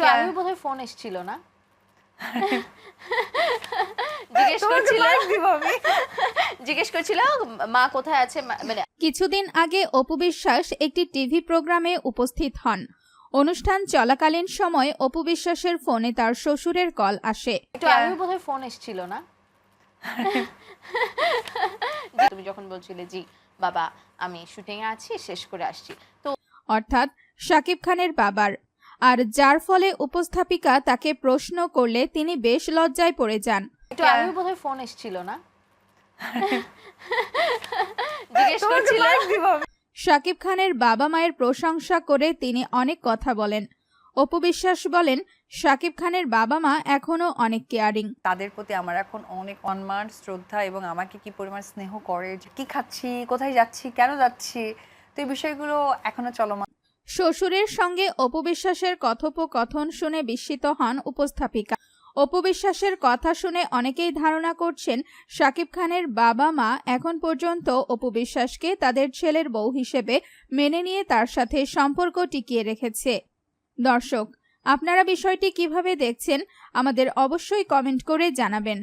একটু আগে বোধহয় ফোন এসেছিল না? জিজ্ঞেস করছিল। জিজ্ঞেস মা কোথায় আছে? মানে কিছুদিন আগে অপু বিশ্বাস একটি টিভি প্রোগ্রামে উপস্থিত হন। অনুষ্ঠান চলাকালীন সময় অপু বিশ্বাসের ফোনে তার শ্বশুরের কল আসে। একটু আগে বোধহয় ফোন এসেছিল না? তুমি যখন বলছিলে জি বাবা আমি শুটিং আছি শেষ করে আসছি। তো অর্থাৎ শাকিব খানের বাবার আর যার ফলে উপস্থাপিকা তাকে প্রশ্ন করলে তিনি বেশ লজ্জায় পড়ে যান। একটু আগে বোধহয় ফোন এসেছিল না? জিজ্ঞেস। শাকিব খানের বাবা মায়ের প্রশংসা করে তিনি অনেক কথা বলেন। অপু বিশ্বাস বলেন শাকিব খানের বাবা মা এখনও অনেক কেয়ারিং তাদের প্রতি আমার এখন অনেক অনমান শ্রদ্ধা এবং আমাকে কি পরিমাণ স্নেহ করে যে কি খাচ্ছি? কোথায় যাচ্ছি? কেন যাচ্ছি? তো এই বিষয়গুলো এখনও চলমান। শ্বশুরের সঙ্গে অপবিশ্বাসের কথোপকথন শুনে বিস্মিত হন উপস্থাপিকা। অপবিশ্বাসের কথা শুনে অনেকেই ধারণা করছেন, শাকিব খানের বাবা মা এখন পর্যন্ত অপবিশ্বাসকে তাদের ছেলের বউ হিসেবে মেনে নিয়ে তার সাথে সম্পর্ক টিকিয়ে রেখেছে। দর্শক, আপনারা বিষয়টি কীভাবে দেখছেন, আমাদের অবশ্যই কমেন্ট করে জানাবেন।